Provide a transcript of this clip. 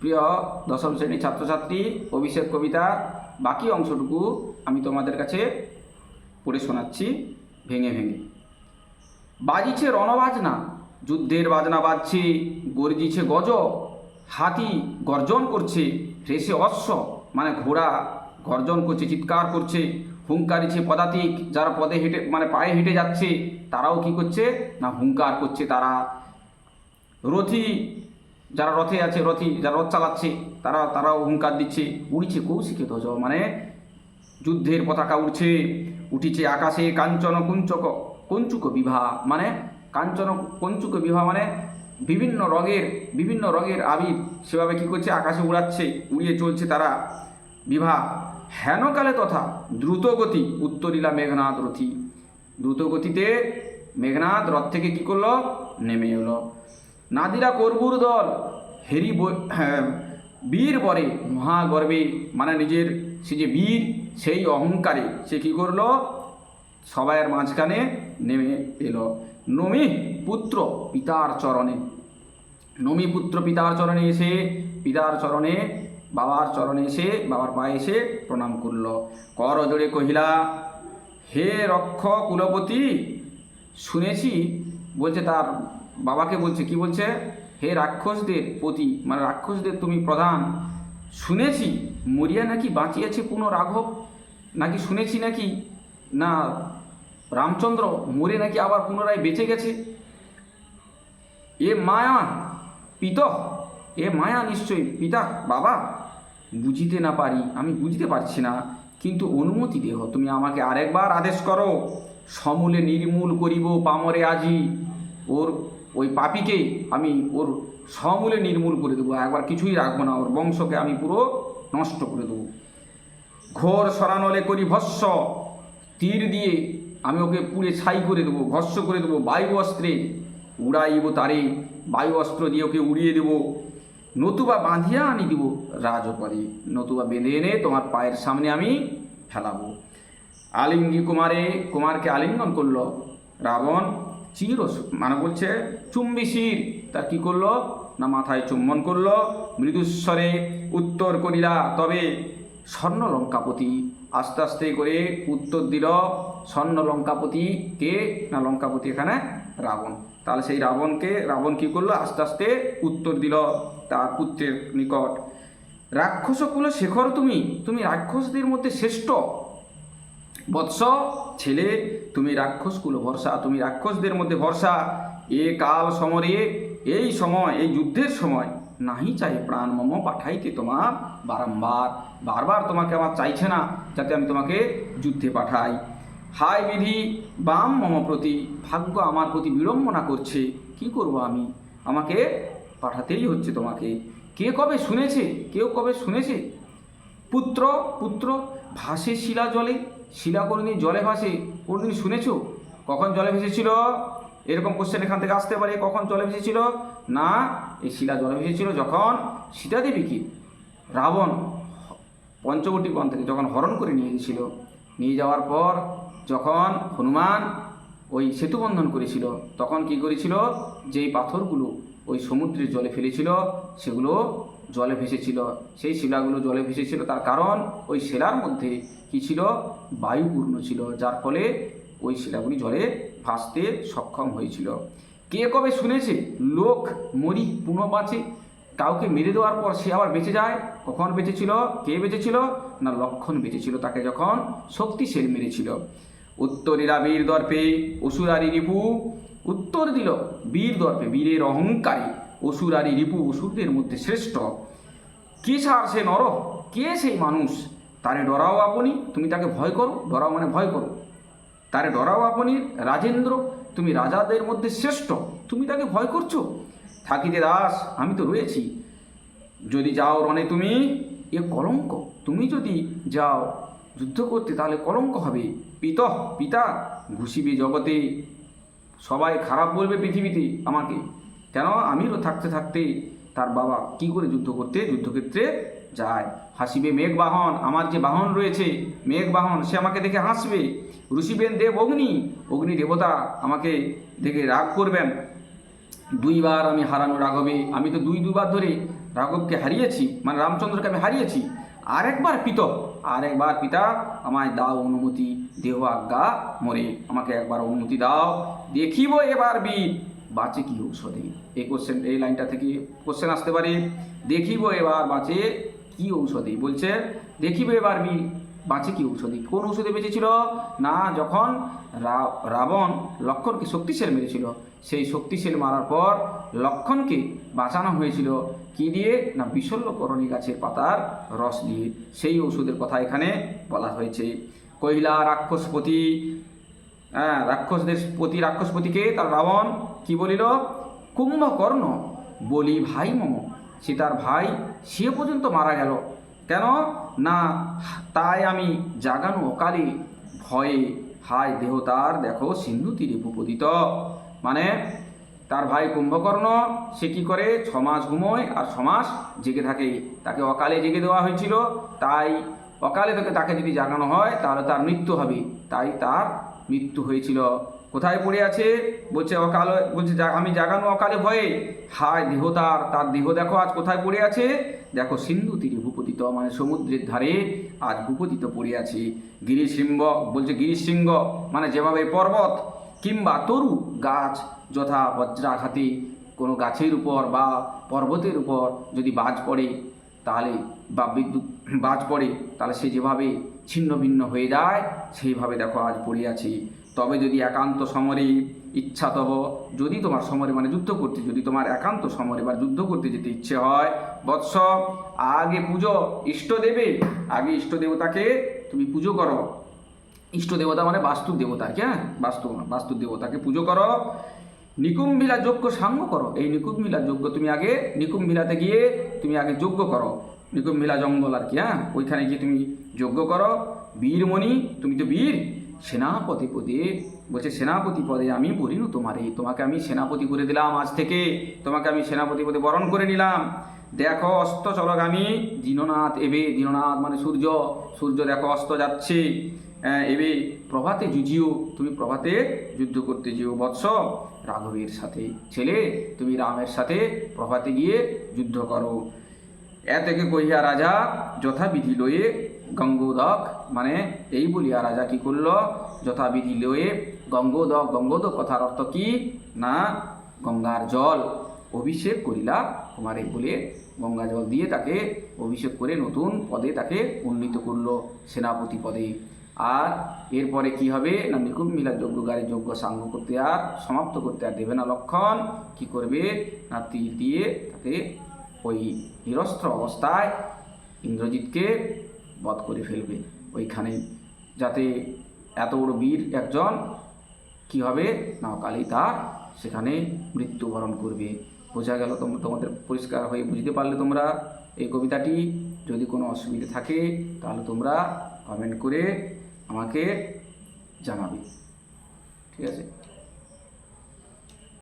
প্রিয় দশম শ্রেণির ছাত্রছাত্রী, অভিষেক কবিতা, বাকি অংশটুকু আমি তোমাদের কাছে পড়ে শোনাচ্ছি ভেঙে ভেঙে। বাজিছে রণবাজনা, যুদ্ধের বাজনা বাজছে, গর্জিছে গজ, হাতি গর্জন করছে, রেসে অশ্ব মানে ঘোড়া গর্জন করছে, চিৎকার করছে হুঙ্কারিছে পদাতিক, যারা পদে হেঁটে মানে পায়ে হেঁটে যাচ্ছে, তারাও কি করছে না হুঙ্কার করছে তারা? রথি যারা রথে আছে, রথি, যারা রথ চালাচ্ছে, তারা, তারাও হুঙ্কার দিচ্ছে, উড়ছে ধ্বজ মানে যুদ্ধের পতাকা উঠছে উঠিছে আকাশে কাঞ্চন কুঞ্চক, কঞ্চুক বিভা মানে কাঞ্চন কঞ্চুক বিভা মানে বিভিন্ন রঙের বিভিন্ন রঙের আবির, সেভাবে কি করছে, আকাশে উড়াচ্ছে, উড়িয়ে চলছে তারা। বিভা হেনকালে তথা দ্রুতগতি উত্তরিলা মেঘনাথ রথি। দ্রুতগতিতে মেঘনাথ রথ থেকে কি করল? নেমে এলো। নাদিরা করবুর দল হেরি হ্যাঁ, বীর বরে মহাগর্বে মানে নিজের সে যে বীর সেই অহংকারে সে কী করল? সবাইয়ের মাঝখানে নেমে এলো। নমি পুত্র পিতার চরণে নমি পুত্র পিতার চরণে এসে পিতার চরণে বাবার চরণে এসে বাবার পায়ে এসে প্রণাম করল। কর জোড়ে কহিলা হে রক্ষ কুলপতি শুনেছি বলছে তার বাবাকে বলছে কি বলছে? হে রাক্ষসদের প্রতি মানে রাক্ষসদের তুমি প্রধান, শুনেছি মরিয়া নাকি বাঁচিয়েছে পুনঃ রাঘব নাকি শুনেছি নাকি? না, রামচন্দ্র মরে নাকি আবার পুনরায় বেঁচে গেছে? এ মায়া পিত, এ মায়া নিশ্চয়ই পিতা, বাবা? বুঝিতে না পারি, আমি বুঝতে পারছি না, কিন্তু অনুমতি দেহ, তুমি আমাকে আরেকবার আদেশ করো। সমূলে নির্মূল করিব পামরে আজি। ওর ওই পাপিকে আমি ওর সমূলে নির্মূল করে দেবো, একবার কিছুই রাখব না, ওর বংশকে আমি পুরো নষ্ট করে দেবো। ঘোর সরানলে করি ভস্য, তীর দিয়ে আমি ওকে পুড়ে ছাই করে দেবো, ভস্য করে দেবো বায়ু অস্ত্রে, উড়াইব তারে, বায়ু অস্ত্র দিয়ে ওকে উড়িয়ে দেবো। নতুবা বাঁধিয়া আনি দিব রাজপরে নতুবা বেঁধে এনে তোমার পায়ের সামনে আমি ফেলাবো। আলিঙ্গি কুমারে, কুমারকে আলিঙ্গন করল, রাবণ চির মানে বলছে চুম্বি শির তার কি করল? না মাথায় চুম্বন করল। মৃদুস্বরে উত্তর করিলা, তবে স্বর্ণ লঙ্কাপতি আস্তে আস্তে করে উত্তর দিল স্বর্ণ লঙ্কাপতি কে না লঙ্কাপতি এখানে? রাবণ। তাহলে সেই রাবণকে, রাবণ কি করল? আস্তে আস্তে উত্তর দিল তার পুত্রের নিকট রাক্ষস কুল শেখর তুমি? তুমি রাক্ষসদের মধ্যে শ্রেষ্ঠ। বৎস ছেলে, তুমি রাক্ষস কুল, ভরসা। তুমি রাক্ষসদের মধ্যে ভরসা। এ কাল সমরে, এই সময়, এই যুদ্ধের সময় নাহি চাই প্রাণ মম পাঠাইতে তোমার বারম্বার। বারবার তোমাকে আমার চাইছে না যাতে আমি তোমাকে যুদ্ধে পাঠাই। হাই বিধি, বাম মম প্রতি ভাগ্য আমার প্রতি বিড়ম্বনা করছে। কি করব আমি? আমাকে পাঠাতেই হচ্ছে তোমাকে। কে কবে শুনেছে? কেউ কবে শুনেছে? পুত্র পুত্র, ভাসে শিলা জলে শিলা কোনদিন জলে ভাসে কোনদিন শুনেছো? কখন জলে ভেসেছিল? এরকম কোশ্চেন এখান থেকে আসতে পারে, কখন জলে ভেসেছিল? না, এই শিলা জলে ভেসেছিল যখন সীতাদেবীকে রাবণ পঞ্চবটী বন থেকে যখন হরণ করে নিয়ে গেছিল। নিয়ে যাওয়ার পর যখন হনুমান ওই সেতু বন্ধন করেছিল, তখন কি করেছিল? যেই পাথরগুলো ওই সমুদ্রের জলে ফেলেছিল, সেগুলো জলে ভেসেছিল, সেই শিলাগুলো জলে ভেসেছিল। তার কারণ ওই শিলার মধ্যে কি ছিল? বায়ুপূর্ণ ছিল, যার ফলে ওই শিলাগুলি জলে ভাসতে সক্ষম হয়েছিল। কে কবে শুনেছে, লোক মরি পুনঃ বাঁচে? কাউকে মেরে দেওয়ার পর সে আবার বেঁচে যায়? কখন বেঁচেছিল? কে বেঁচেছিল? না লক্ষণ বেঁচেছিল তাকে যখন শক্তিশীল মেরেছিল। উত্তরীরা বীর দর্পে, অসুরারি রিপু। উত্তর দিল বীর দর্পে, বীরের অহংকারী, অসুরারি রিপু অসুরদের মধ্যে শ্রেষ্ঠ। কে সার সে নর? কে সেই মানুষ? তারে ডরাও আপনি, তুমি তাকে ভয় করো, ডরাও মানে ভয় করো। তারে ডরাও আপনি, রাজেন্দ্র, তুমি রাজাদের মধ্যে শ্রেষ্ঠ, তুমি তাকে ভয় করছ? থাকিতে দাস, আমি তো রয়েছি। যদি যাও রণে তুমি, এ কলঙ্ক, তুমি যদি যাও যুদ্ধ করতে তাহলে কলঙ্ক হবে। পিত, পিতা, ঘুষিবে জগতে। সবাই খারাপ বলবে পৃথিবীতে আমাকে। কেন? আমিরও থাকতে থাকতে তার বাবা কি করে যুদ্ধ করতে? যুদ্ধক্ষেত্রে যায়। হাসিবে মেঘ বাহন, আমার যে বাহন রয়েছে, মেঘ বাহন, সে আমাকে দেখে হাসবে। ঋষিবেন দেব অগ্নি অগ্নি দেবতা আমাকে দেখে রাগ করবেন। দুইবার আমি হারানো রাঘবে, আমি তো দুই দুবার ধরে রাঘবকে হারিয়েছি মানে রামচন্দ্রকে আমি হারিয়েছি, আরেকবার পিত, আরেকবার পিতা, আমায় দাও অনুমতি, দেহ আজ্ঞা, মরে আমাকে একবার অনুমতি দাও। দেখিব এবার বীর, বাঁচে কি ঔষধে এই কোশ্চেন এই লাইনটা থেকে কোশ্চেন আসতে পারে। দেখিব এবার বাঁচে কি ঔষধে। বলছে, দেখিব এবার বীর বাঁচে কি ঔষধি? কোন ঔষধে বেঁচেছিল? না, যখন রাবণ লক্ষণকে শক্তিশাল মেরেছিল, সেই শক্তিশাল মারার পর লক্ষণকে বাঁচানো হয়েছিল। কি দিয়ে? না বিশল্যকরণী গাছের পাতার রস দিয়ে। সেই ঔষধের কথা এখানে বলা হয়েছে। কৈলা রাক্ষসপতি হ্যাঁ রাক্ষসদের প্রতি রাক্ষসপতিকে তার রাবণ কি বলিল? কুম্ভকর্ণ বলি, ভাই মম, সে তার ভাই, সে পর্যন্ত মারা গেল। কেন? না, তাই আমি জাগানো অকালে ভয়ে, হায় দেহ তার দেখো সিন্ধু তীরে ভূপতিত মানে তার ভাই কুম্ভকর্ণ, সে কী করে? ছমাস মাস ঘুমোয় আর ছমাস জেগে থাকে। তাকে অকালে জেগে দেওয়া হয়েছিল। তাই অকালে তোকে তাকে যদি জাগানো হয়, তাহলে তার মৃত্যু হবে। তাই তার মৃত্যু হয়েছিল। কোথায় পড়ে আছে? বলছে অকাল, বলছে আমি জাগানো অকালে ভয়ে, হায় দেহ তার তার দেহ দেখো আজ কোথায় পড়ে আছে? দেখো সিন্ধু তীরে ভূপতিত মানে সমুদ্রের ধারে আজ ভূপতিত পড়ে আছে। গিরিশৃঙ্গ বলছে গিরিশৃঙ্গ মানে যেভাবে পর্বত, কিংবা তরু গাছ যথা বজ্রাঘাতে কোনো গাছের উপর বা পর্বতের উপর যদি বাজ পড়ে তাহলে বা বিদ্যুৎ বাজ পড়ে, তাহলে সে যেভাবে ছিন্ন ভিন্ন হয়ে যায়, সেইভাবে দেখো আজ পড়ে আছি। তবে যদি একান্ত সমরে ইচ্ছা তব যদি তোমার সমরে মানে যুদ্ধ করতে, যদি তোমার একান্ত সমরে বা যুদ্ধ করতে যেতে ইচ্ছে হয়, বৎস, আগে পুজো ইষ্ট দেবে, আগে ইষ্ট দেবতাকে তুমি পুজো করো। ইষ্ট দেবতা মানে বাস্তু দেবতা আর হ্যাঁ? বাস্তু বাস্তু দেবতাকে পুজো করো। নিকুম্ভিলা যজ্ঞ সাঙ্গ করো। এই নিকুম্ভিলা যজ্ঞ তুমি আগে, নিকুম্ভিলাতে গিয়ে তুমি আগে যজ্ঞ করো। নিকুম্ভিলা জঙ্গল আর কি হ্যাঁ? ওইখানে গিয়ে তুমি যজ্ঞ করো। বীরমণি, তুমি তো বীর, সেনাপতি পদে, বলছে সেনাপতি পদে আমি বলিনু তোমারে। তোমাকে আমি সেনাপতি করে দিলাম আজ থেকে। তোমাকে আমি সেনাপতি পদে বরণ করে নিলাম। দেখো অস্ত চলগামী দীননাথ এবে। দীননাথ মানে সূর্য। সূর্য দেখো অস্ত যাচ্ছে। এবে প্রভাতে যুজিও, তুমি প্রভাতে যুদ্ধ করতে যেও বৎস। রাঘবের সাথে ছেলে, তুমি রামের সাথে প্রভাতে গিয়ে যুদ্ধ করো। এ থেকে কহিয়া রাজা, যথাবিধি লয়ে গঙ্গোদক মানে এই বলিয়া রাজা কি করল? যথাবিধি লয়ে গঙ্গোদক গঙ্গোদক কথার অর্থ কি? না, গঙ্গার জল অভিষেক করিলা কুমারে বলে গঙ্গা জল দিয়ে তাকে অভিষেক করে নতুন পদে তাকে উন্নীত করল সেনাপতি পদে। আর এরপরে কি হবে? না নিকুম মিলা যোগ্য গাড়ি যজ্ঞ সাঙ্গ করতে আর সমাপ্ত করতে আর দেবে না লক্ষণ। কি করবে? না তীর দিয়ে তাকে ওই নিরস্ত্র অবস্থায় ইন্দ্রজিৎকে বধ করে ফেলবে। ওইখানে যাতে এত বড় বীর একজন কি হবে? না কালেই তার সেখানে মৃত্যুবরণ করবে। বোঝা গেল তোমরা তোমাদের পরিষ্কার হয়ে বুঝতে পারলে তোমরা এই কবিতাটি। যদি কোনো অসুবিধা থাকে তাহলে তোমরা কমেন্ট করে আমাকে জানাবি। ঠিক আছে?